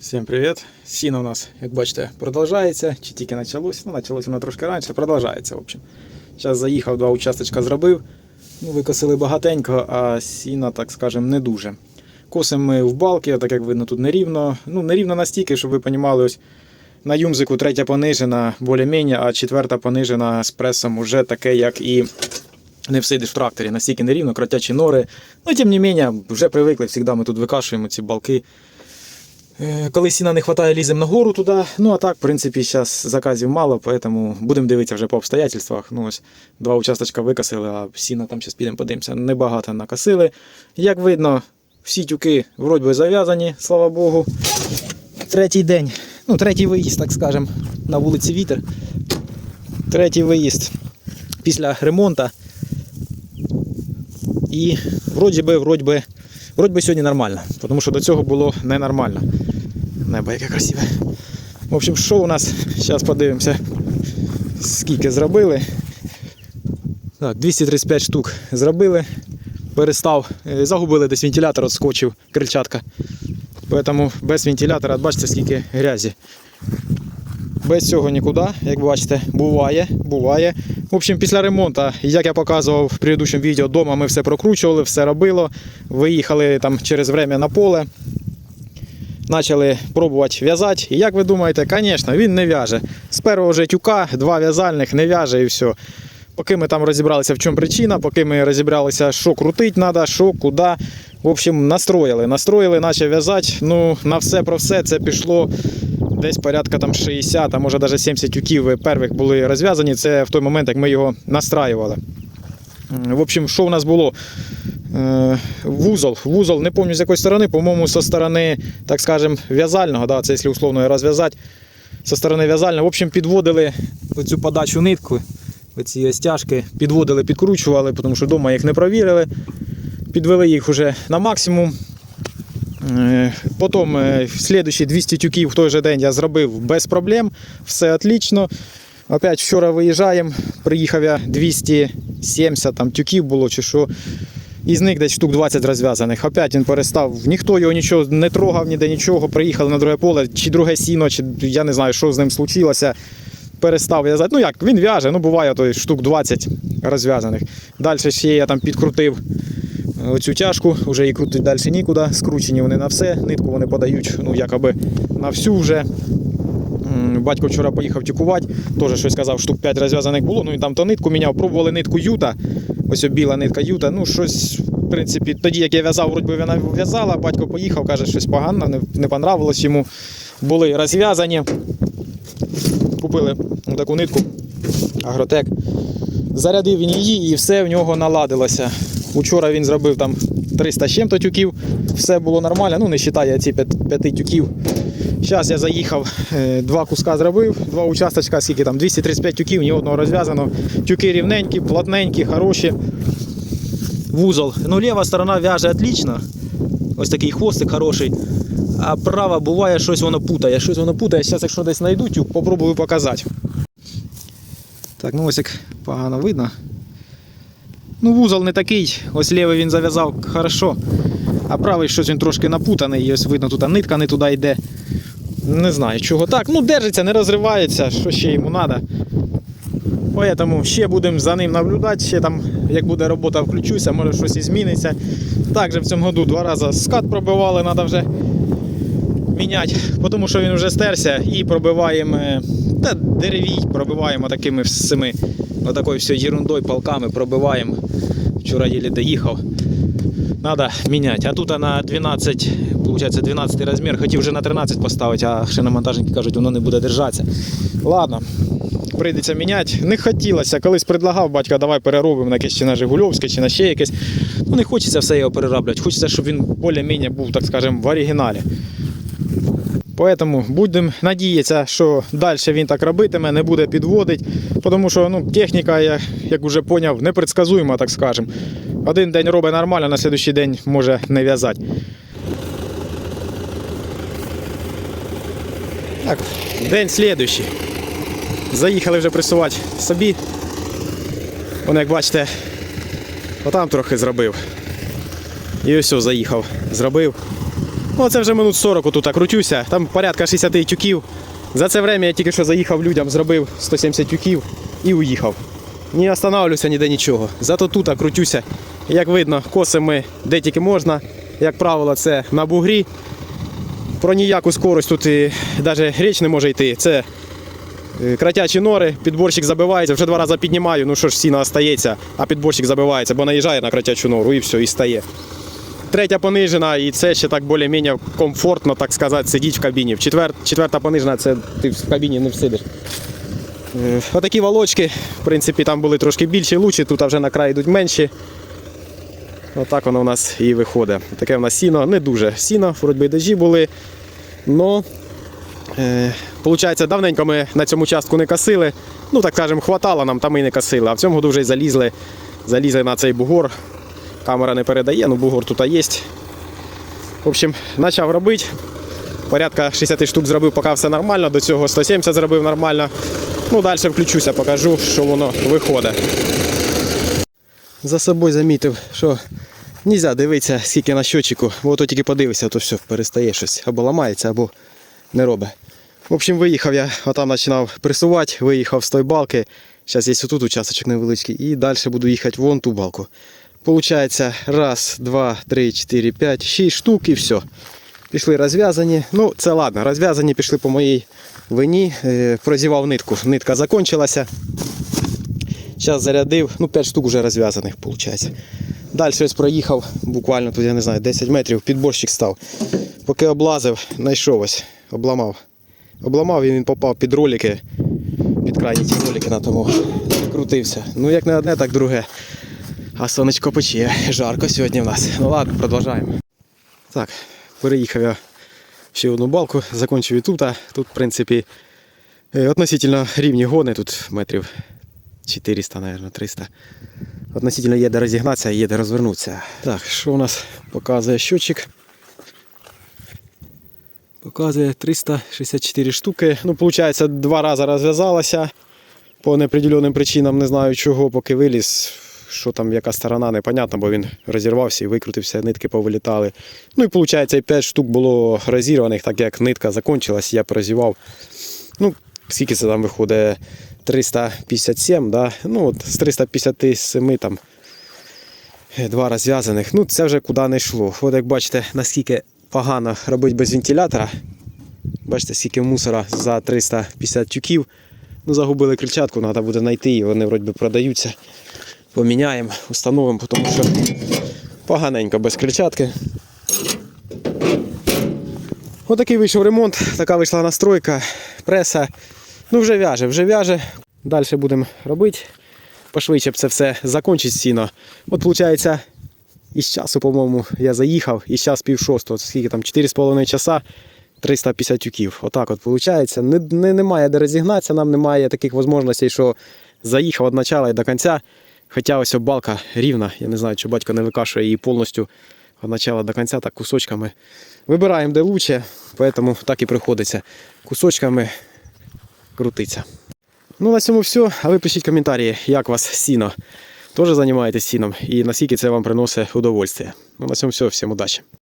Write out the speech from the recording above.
Всім привіт! Сіно у нас, як бачите, продовжується. Чи тільки почалося? Ну, почалося воно трошки раніше, продовжується, в общем. Зараз заїхав, два участочка зробив. Ну, викосили багатенько, а сіна, так скажемо, не дуже. Косимо ми в балки, так як видно, тут нерівно. Ну, нерівно настільки, щоб ви розуміли, ось на юмзику третя понижена, більш-менш, а четверта понижена з пресом уже таке, як і не всидиш в тракторі, настільки нерівно, кротячі нори. Ну, тим не менше, вже привикли, завжди ми тут викашуємо ці балки. Е, Коли сіна не вистачає, ліземо нагору туди. Ну а так, в принципі, зараз заказів мало, тому будемо дивитися вже по обстоятельствах. Ну, ось два участочка викосили, а сіна там зараз підемо подивимося. Небагато накосили. Як видно, всі тюки вроді би зав'язані, слава Богу. Третій день, ну, третій виїзд, так скажемо, на вулиці Вітер. Третій виїзд після ремонту. І вроді би, вроді би, вроді би сьогодні нормально, тому що до цього було ненормально. Небо яке красиве. В общем, що у нас? Зараз подивимося, скільки зробили. Так, 235 штук зробили. Перестав, е, загубили десь вентилятор, отскочив крильчатка. Тому без вентилятора, бачите, скільки грязі. Без цього нікуди, як бачите, буває, буває. В общем, після ремонту, як я показував в предыдущому відео, вдома ми все прокручували, все робило. Виїхали там через время на поле. Почали пробувати в'язати. І як ви думаєте, звісно, він не в'яже. З першого же тюка два в'язальних не в'яже і все. Поки ми там розібралися, в чому причина, поки ми розібралися, що крутить треба, що, куди. В общем, настроїли. Настроїли, почали в'язати. Ну, на все про все це пішло десь порядка там 60, а може навіть 70 тюків перших були розв'язані. Це в той момент, як ми його настраювали. В общем, що у нас було? Е, Вузол, вузол, не пам'ятаю з якої сторони, по-моєму, зі сторони, так скажемо, в'язального, да, це якщо условно розв'язати. Зі сторони в'язального. В общем, підводили оцю подачу нитку, оці стяжки, підводили, підкручували, тому що вдома їх не провірили. Підвели їх вже на максимум. Е, Потім е, 200 тюків в той же день я зробив без проблем, все отлично. Опять вчора виїжджаємо, приїхав я 270 там, тюків було чи що. Із них десь штук 20 розв'язаних. Опять він перестав. Ніхто його нічого не трогав, ніде нічого. Приїхали на друге поле, чи друге сіно, чи я не знаю, що з ним случилося. Перестав в'язати. Ну як, він в'яже, ну буває то штук 20 розв'язаних. Далі ще я там підкрутив оцю тяжку, вже її крутить далі нікуди. Скручені вони на все, нитку вони подають, ну якоби на всю вже. Батько вчора поїхав тюкувати, теж щось сказав, штук 5 розв'язаних було. Ну і там то нитку міняв, пробували нитку юта. Ось біла нитка юта. Ну, щось, в принципі, тоді, як я в'язав, вроді вона в'язала, батько поїхав, каже, щось погано, не, не понравилось йому. Були розв'язані. Купили таку нитку Агротек. Зарядив він її і все в нього наладилося. Учора він зробив там 300 з чим-то тюків, все було нормально, ну не вважає ці 5 тюків. Зараз я заїхав, е, два куска зробив, два участочка, скільки там, 235 тюків, ні одного розв'язано. Тюки рівненькі, плотненькі, хороші. Вузол. Ну, ліва сторона в'яже отлично. Ось такий хвостик хороший. А права буває, щось воно путає. Щось воно путає. Зараз, якщо десь знайду тюк, попробую показати. Так, ну ось як погано видно. Ну, вузол не такий, ось лівий він зав'язав хорошо, а правий щось він трошки напутаний, і ось видно, тут нитка не туди йде. Не знаю чого так. Ну, держиться, не розривається, що ще йому треба. Поэтому ще будемо за ним наблюдати, ще там, як буде робота, включуся, може щось і зміниться. Також в цьому году два рази скат пробивали, треба вже міняти, тому що він вже стерся і пробиваємо е, та деревій, пробиваємо такими всіми, отакою всю ерундою, палками пробиваємо. Вчора єлі доїхав. Надо міняти. А тут на 12, виходить 12 розмір, хотів вже на 13 поставити, а шиномонтажники кажуть, воно не буде держатися. Ладно, прийдеться міняти. Не хотілося. Колись предлагав батька, давай переробимо на якесь чи на Жигульовське, чи на ще якесь. Ну не хочеться все його перероблять. Хочеться, щоб він більш-менш був, так скажемо, в оригіналі. Поэтому будемо надіятися, що далі він так робитиме, не буде підводити, тому що ну, техніка, як вже зрозумів, непредсказуема, так скажемо. Один день робить нормально, на наступний день може не в'язати. Так, день слідуючий. Заїхали вже пресувати собі. Вон, як бачите, отам трохи зробив. І ось заїхав, зробив. Ну, це вже минут 40 отут крутюся. Там порядка 60 тюків. За це время я тільки що заїхав людям, зробив 170 тюків і уїхав. Не останавливаюся ніде нічого. Зато тут крутюся. Як видно, косимо де тільки можна. Як правило, це на бугрі. Про ніяку скорость тут і навіть річ не може йти. Це е, кратячі нори, підборщик забивається, вже два рази піднімаю, ну що ж сіно остається, а підборщик забивається, бо наїжджає на кратячу нору і все, і стає. Третя понижена, і це ще так більш-менш комфортно, так сказати, сидіти в кабіні. Четвер... Четверта понижена, це ти в кабіні не всидиш. Е, Отакі волочки, в принципі, там були трошки більші, лучі, тут вже на край йдуть менші. Отак воно у нас і виходить. Таке в нас сіно, не дуже сіно, вроді би дожі були. Но, е, давненько ми на цьому частку не косили. Ну, так скажемо, хватало нам, там і не косили. А в цьому году вже й залізли, залізли на цей бугор. Камера не передає, ну бугор тут є. В общем, почав робити. Порядка 60 штук зробив, поки все нормально. До цього 170 зробив нормально. Ну, далі включуся, покажу, що воно виходить. За собою замітив, що не можна дивитися, скільки на щочику, бо то тільки подивишся, то все перестає щось або ламається, або не робить. В общем, виїхав я, отам починав пресувати, виїхав з тої балки. Зараз є отут участочок невеличкий, і далі буду їхати вон ту балку. Получається, раз, два, три, чотири, п'ять, шість штук і все. Пішли розв'язані. Ну, це ладно, розв'язані пішли по моїй вині. Е, Прозівав нитку. Нитка закінчилася. Зараз зарядив, ну 5 штук вже розв'язаних, виходить. Далі ось проїхав, буквально тут, я не знаю, 10 метрів, підборщик став. Поки облазив, знайшов ось, обламав. Обламав і він попав під ролики, під крайні ті ролики на тому крутився. Ну як не одне, так друге. А сонечко пече, жарко сьогодні в нас. Ну ладно, продовжаємо. Так, переїхав я ще одну балку, закінчив і тут. а Тут, в принципі, е, относительно рівні гони, тут метрів 400, наверное, 300. Относительно є де розігнатися, є де розвернутися. Так, що у нас показує щотчик? Показує 364 штуки. Ну, виходить, два рази розв'язалася. По неопределеним причинам не знаю чого, поки виліз. Що там, яка сторона, непонятно, бо він розірвався і викрутився, нитки повилітали. Ну і виходить, і 5 штук було розірваних, так як нитка закінчилась, я прозівав. Ну, скільки це там виходить? 357, да? ну от з 357 там е, два розв'язаних. Ну це вже куди не йшло. От як бачите, наскільки погано робити без вентилятора. Бачите, скільки мусора за 350 тюків. Ну, загубили крильчатку, треба буде знайти і вони вроді би продаються. Поміняємо, установимо, тому що поганенько без крильчатки. Отакий вийшов ремонт, така вийшла настройка, преса. Ну вже в'яже, вже в'яже. Далі будемо робити. Пошвидше б це все закінчить сіно. От виходить, із часу, по-моєму, я заїхав, і зараз пів шостого, скільки там, 4,5 часа, 350 тюків. Отак от виходить. Не, не, немає де розігнатися, нам немає таких можливостей, що заїхав від початку і до кінця. Хоча ось балка рівна, я не знаю, чи батько не викашує її повністю від початку до кінця, так кусочками. Вибираємо, де лучше, тому так і приходиться кусочками крутиться. Ну, на цьому все. А ви пишіть коментарі, як вас сіно. Теж займаєтесь сіном і наскільки це вам приносить удовольствие. Ну, на цьому все. Всім удачі.